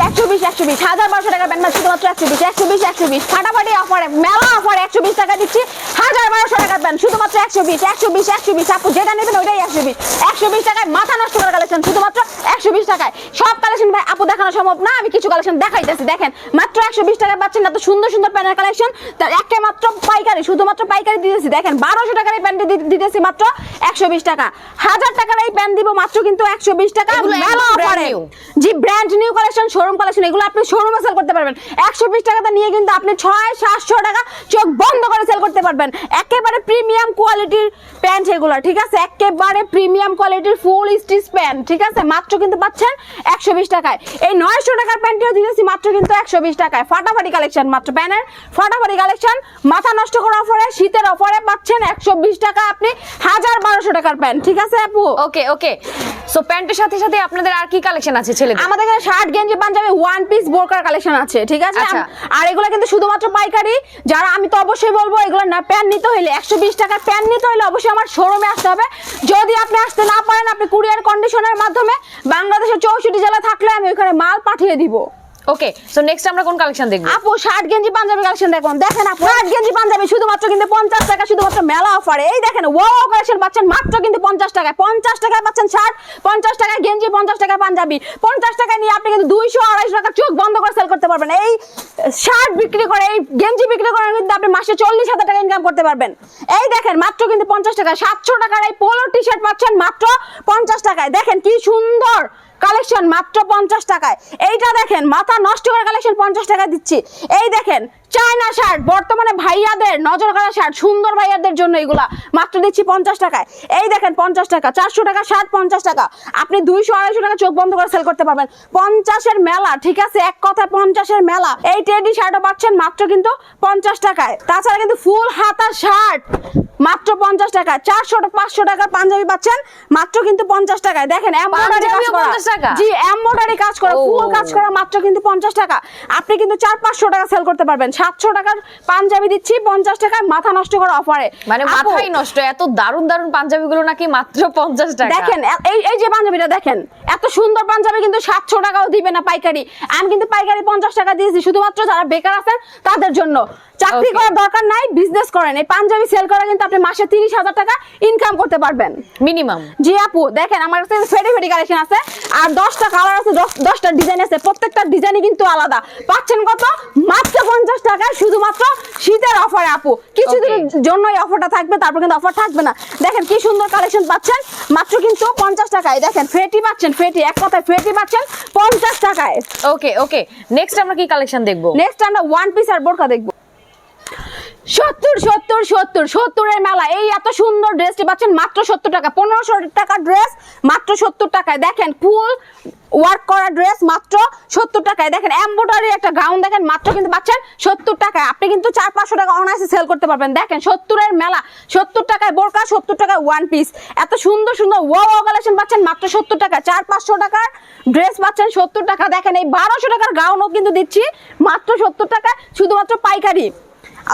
একশো বিশ একশো বিশ। হাজার বারোশো টাকা প্যান্ট শুধুমাত্র একশো বিশ একশো বিশ একশো বিশ। ফাটাফাটি অফারে মেলা অফারে একশো বিশ টাকা দিচ্ছি। হাজার বারোশো টাকার প্যান্ট শুধুমাত্র একশো বিশ একশো বিশ একশো বিশ। আপু যেটা নেবেন ওইটাই একশো বিশ। একশো বিশ টাকায় মাথা নষ্ট করার কালেকশন শুধুমাত্র একশো বিশ টাকায়। সব কালেকশন ভাই আপু দেখানো সম্ভব না আমি কিছু কালেকশন দেখাইতেছি। দেখেন মাত্র একশো বিশ টাকায় পাচ্ছেন এত সুন্দর সুন্দর প্যান্টের কালেকশন তার একে মাত্র পাইকারি শুধুমাত্র পাইকারি দিতেছি। দেখেন বারোশো টাকার এই প্যান্ট দিতেছি মাত্র একশো বিশ টাকা। হাজার টাকার এই প্যান্ট দিব মাত্র কিন্তু একশো বিশ টাকা। মেলা অফারে। জি brand new collection showroom collection এগুলো আপনি শোরুমে সেল করতে পারবেন। একশো বিশ টাকাতে নিয়ে কিন্তু আপনি ছয়, সাতশো টাকা চোখ বন্ধ করে সেল করতে পারবেন। একেবারে প্রিমিয়াম কোয়ালিটির প্যান্ট এগুলো, ঠিক আছে? একেবারে প্রিমিয়াম কোয়ালিটির ফুল স্টিচ প্যান্ট ঠিক আছে? মাত্র কিন্তু পাচ্ছেন একশো বিশ টাকায়। এই নয়শো টাকার প্যান্টটিও দিয়েছি মাত্র কিন্তু একশো বিশ টাকায়। ফাটাফাটি কালেকশন মাত্র প্যান্টের ফাটাফাটি কালেকশন মাথা নষ্ট করার অফারে শীতের অফারে পাচ্ছেন একশো বিশ টাকা আপনি হাজার বারোশো টাকার প্যান্ট ঠিক আছে আপু? ওকে ওকে সো প্যান্টের সাথে সাথে আপনাদের আর কি কালেকশন আছে ছেলে আমাদের এখানে শার্ট গেঞ্জি পাঞ্জাবি ওয়ান পিস বোরকার কালেকশন আছে ঠিক আছে? আচ্ছা। আর এগুলো কিন্তু শুধুমাত্র পাইকারি। যারা আমি তো অবশ্যই বলব এগুলো না প্যান্ট নিতে হইলে একশো বিশ টাকার প্যান্ট নিতে হইলে অবশ্যই আমার শোরুমে আসতে হবে। যদি আপনি আসতে না পারেন আপনি কুরিয়ার কন্ডিশনের মাধ্যমে বাংলাদেশের চৌষট্টি জেলা থাকলে আমি ওখানে মাল পাঠিয়ে দিব। ওকে সো নেক্সট আমরা কোন কালেকশন দেখব? আপু শার্ট গেঞ্জি পাঞ্জাবি কালেকশন দেখুন। দেখেন আপু শার্ট গেঞ্জি পাঞ্জাবি শুধুমাত্র কিন্তু পঞ্চাশ টাকা, শুধুমাত্র মেলা অফারে এই দেখেন ও কালেকশন পাচ্ছেন মাত্র কিন্তু পঞ্চাশ টাকায়। পঞ্চাশ টাকায় পাচ্ছেন শার্ট পঞ্চাশ টাকায় গেঞ্জি, পঞ্চাশ টাকায় পাঞ্জাবি। পঞ্চাশ টাকায় নিয়ে আপনি কিন্তু দুইশো, আড়াইশো টাকা চোখ বন্ধ করে সেল করতে পারবেন। এই শার্ট বিক্রি করে, এই গেঞ্জি বিক্রি করে কিন্তু আপনি মাসে চল্লিশ হাজার টাকা ইনকাম করতে পারবেন। এই দেখেন, মাত্র কিন্তু পঞ্চাশ টাকা সাতশো টাকার এই পোলো টি শার্ট পাচ্ছেন মাত্র পঞ্চাশ টাকায়। দেখেন কি সুন্দর। কালেকশন মাত্র পঞ্চাশ টাকায়। এইটা দেখেন, মাথা নষ্ট করে কালেকশন পঞ্চাশ টাকা দিচ্ছি। এই দেখেন, চায়না শার্ট বর্তমানে ভাইয়াদের নজর করা শার্ট সুন্দর ভাইয়াদের জন্য এগুলা। মাত্র দিচ্ছি পঞ্চাশ টাকায়। এই দেখেন, পঞ্চাশ টাকা, চারশো টাকা শার্ট পঞ্চাশ টাকা। আপনি দুইশো, আড়াইশো টাকা চোখ বন্ধ করে সেল করতে পারবেন। পঞ্চাশের মেলা, ঠিক আছে? এক কথায় পঞ্চাশের মেলা। এই টেডি শার্টও পাচ্ছেন মাত্র কিন্তু পঞ্চাশ টাকায়। তাছাড়া কিন্তু ফুল হাতা শার্ট মাত্র পঞ্চাশ টাকা। চারশো পাঁচশো টাকার পাঞ্জাবি পাচ্ছেন? মাত্র কিন্তু পঞ্চাশ টাকায়। দেখেন এমব্রয়ডারি কাজ করা। 50 টাকা? জি এমব্রয়ডারি কাজ করা ফুল কাজ করা মাত্র কিন্তু পঞ্চাশ টাকা। আপনি কিন্তু চার পাঁচশো টাকা সেল করতে পারবেন। সাতশো টাকার পাঞ্জাবি দিচ্ছি পঞ্চাশ টাকায় মাথা নষ্ট করা অফারে মানে মাথাই নষ্ট এত দারুণ দারুণ পাঞ্জাবি গুলো নাকি মাত্র পঞ্চাশ টাকা। দেখেন এই এই যে পাঞ্জাবিটা দেখেন এত সুন্দর পাঞ্জাবি কিন্তু সাতশো টাকাও দিবে না পাইকারি। আমি কিন্তু পাইকারি পঞ্চাশ টাকা দিয়েছি শুধুমাত্র যারা বেকার আছেন তাদের জন্য। চাকরি. করার দরকার নাই বিজনেস করেন। এই পাঞ্জাবি সেল করা কিন্তু আপনি মাসে তিরিশ হাজার টাকা ইনকাম করতে পারবেন। মিনিমাম জি আপু দেখেন আমার কাছে ফেডি ফেডি কালেকশন আছে আর দশটা কালার আছে দশটা ডিজাইন আছে প্রত্যেকটা ডিজাইনই কিন্তু আলাদা। পাচ্ছেন কত? মাত্র পঞ্চাশ টাকায় শুধুমাত্র শীতের অফারে আপু। কিছুদিনের জন্য এই অফারটা থাকবে তারপর কিন্তু অফার থাকবে না। দেখেন কি সুন্দর কালেকশন পাচ্ছেন মাত্র কিন্তু পঞ্চাশ টাকায়। দেখেন ফেটি পাচ্ছেন ফেটি এক কথায় ফেটি পাচ্ছেন পঞ্চাশ টাকায়। ওকে ওকে নেক্সট আমরা কি কালেকশন দেখব? নেক্সট আমরা ওয়ান পিস আর বোরকা দেখব। সত্তর সত্তর সত্তর, সত্তরের মেলা। এই এত সুন্দর ড্রেসটি পাচ্ছেন মাত্র সত্তর টাকা। পনেরোশো টাকার ড্রেস মাত্র সত্তর টাকায়। দেখেন ফুল ওয়ার্ক করা ড্রেস মাত্র সত্তর টাকায়। দেখেন এম্বোটারি একটা গাউন দেখেন, মাত্র কিন্তু পাচ্ছেন সত্তর টাকায়। আপনি কিন্তু চার, পাঁচশো টাকা অনায়াসে সেল করতে পারবেন। দেখেন, সত্তরের মেলা। সত্তর টাকায় বোরকা, সত্তর টাকায় ওয়ান পিস এত সুন্দর সুন্দর ওয়া ওয়া কালেকশন পাচ্ছেন মাত্র সত্তর টাকা চার, পাঁচশো টাকার ড্রেস পাচ্ছেন সত্তর টাকা। দেখেন, এই বারোশো টাকার গাউনও কিন্তু দিচ্ছি মাত্র সত্তর টাকা শুধুমাত্র পাইকারি।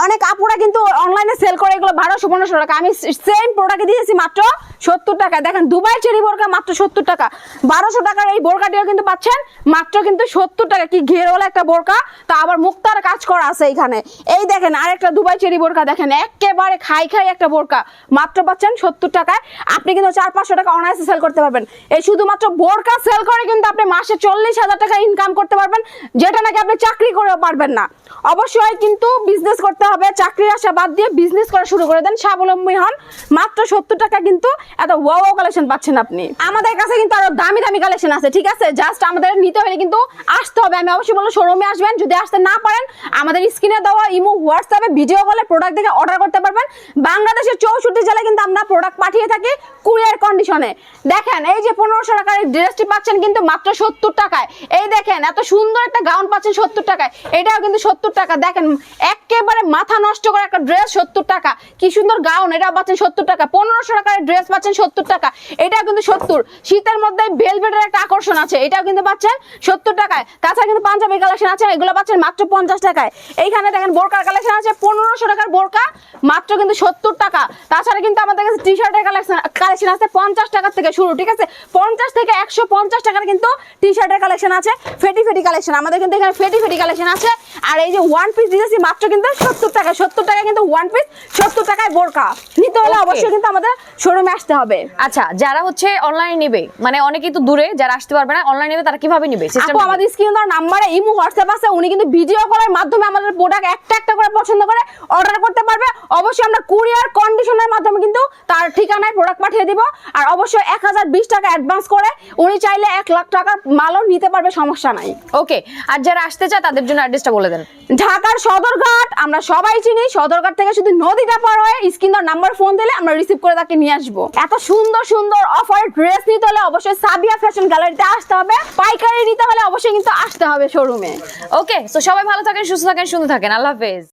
অনেক আপুরা কিন্তু অনলাইনে সেল করে, এগুলো বারোশো, পনেরোশো টাকা। আমি সেম প্রোডাক্ট দিয়েছি মাত্র সত্তর টাকা। দেখেন দুবাই চেরি বোরকা মাত্র সত্তর টাকা। বারোশো টাকার এই বোরকাটিও কিন্তু পাচ্ছেন, মাত্র কিন্তু সত্তর টাকা। কি ঘেরওয়ালা একটা বোরকা। তা আবার মুক্তার কাজ করা আছে এখানে। এই দেখেন, আরেকটা দুবাই চেরি বোরকা দেখেন, একেবারে খাই খাই একটা বোরকা। মাত্র পাচ্ছেন সত্তর টাকায়। আপনি কিন্তু চার, পাঁচশো টাকা অনায়াসে সেল করতে পারবেন। এই শুধুমাত্র বোরকা সেল করে কিন্তু আপনি মাসে চল্লিশ হাজার টাকা ইনকাম করতে পারবেন, যেটা নাকি আপনি চাকরি করেও পারবেন না। অবশ্যই কিন্তু বিজনেস করতে হবে চাকরির আশা বাদ দিয়ে বিজনেস করা শুরু করে দেন। স্বাবলম্বী হন। মাত্র সত্তর টাকা কিন্তু এত ওয়াও কালেকশন পাচ্ছেন আপনি। আমাদের কাছে কিন্তু আরও দামি দামি কালেকশন আছে, ঠিক আছে? জাস্ট আমাদের নিতে হলে কিন্তু আসতে হবে। আমি অবশ্যই বলব শোরুমে আসবেন, যদি আসতে না পারেন, আমাদের স্ক্রিনে দেওয়া ইমো হোয়াটসঅ্যাপে ভিডিও কলে প্রোডাক্ট দেখে অর্ডার করতে পারবেন। বাংলাদেশের চৌষট্টি জেলায় কিন্তু আমরা প্রোডাক্ট পাঠিয়ে থাকি কুরিয়ার কন্ডিশনে দেখেন, এই যে পনেরোশো টাকার ড্রেসটি পাচ্ছেন কিন্তু মাত্র সত্তর টাকায়। এই দেখেন, এত সুন্দর একটা গাউন পাচ্ছেন সত্তর টাকায়। এটাও কিন্তু সত্তর টাকা। দেখেন, একেবারে মাথা নষ্ট করে একটা ড্রেস সত্তর টাকা। কি সুন্দর গাউন এটাও পাচ্ছেন সত্তর টাকা। পনেরোশো টাকার ড্রেস পাচ্ছেন সত্তর টাকা। এটাও কিন্তু সত্তর। শীতের মধ্যে ভেলভেটের একটা আকর্ষণ আছে। এটাও কিন্তু পাচ্ছেন সত্তর টাকায়। তাছাড়া কিন্তু পাঞ্জাবি কালেকশন আছে, এগুলো পাচ্ছেন মাত্র পঞ্চাশ টাকায়। এইখানে দেখেন বোরকার কালেকশন আছে, পনেরোশো টাকার বোরকা, মাত্র কিন্তু সত্তর টাকা। তাছাড়া কিন্তু আমাদের কাছে টি শার্টের কালেকশন কালেকশন আছে পঞ্চাশ টাকার থেকে শুরু, ঠিক আছে? পঞ্চাশ থেকে একশো পঞ্চাশ টাকার কিন্তু টি শার্টের কালেকশন আছে, ফেটি ফেটি কালেকশন আমাদের কিন্তু এখানে ফেটি ফেটি কালেকশন আছে। আর এই যে ওয়ান পিস দিতেছি মাত্র কিন্তু সত্তর টাকা সত্তর টাকা কিন্তু ওয়ান পিস সত্তর টাকায় বোরকা। নিতে হলে অবশ্যই কিন্তু আমাদের শোরুমে আসতে হবে। আচ্ছা যারা হচ্ছে অনলাইনে নেবে মানে অনেকেই তো দূরে যারা আসতে পারবে না অনলাইনে নেবে তারা কীভাবে নেবে? আপু আমাদের স্ক্রিন নাম্বারে ইমো হোয়াটসঅ্যাপ আছে উনি কিন্তু ভিডিও কলের মাধ্যমে আমাদের প্রোডাক্ট একটা একটা করে পছন্দ করে অর্ডার করতে পারবে। অবশ্যই আমরা কুরিয়ার কন্ডিশনের মাধ্যমে কিন্তু তার ঠিকানায় প্রোডাক্ট পাঠিয়ে দিব। আর অবশ্যই এক হাজার বিশ টাকা অ্যাডভান্স করে উনি চাইলে এক লাখ টাকার মালও নিতে পারবে সমস্যা নাই। ওকে আর যারা আসতে চায় তাদের জন্য অ্যাড্রেসটা বলে দেন। ঢাকার সদরঘাট আমরা সবাই চিনি, সদরঘাট থেকে শুধু নদীটা পার হয়ে দর নাম্বার ফোন দিলে আমরা রিসিভ করে তাকে নিয়ে আসব। এত সুন্দর সুন্দর অফার ড্রেস নিতে হলে অবশ্যই সাবিয়া ফ্যাশন গ্যালারিতে আসতে হবে। পাইকারি নিতে হলে অবশ্যই কিন্তু আসতে হবে শোরুমে ওকে তো সবাই ভালো থাকেন, সুস্থ থাকেন সুন্দর থাকেন। আল্লাহ হাফেজ।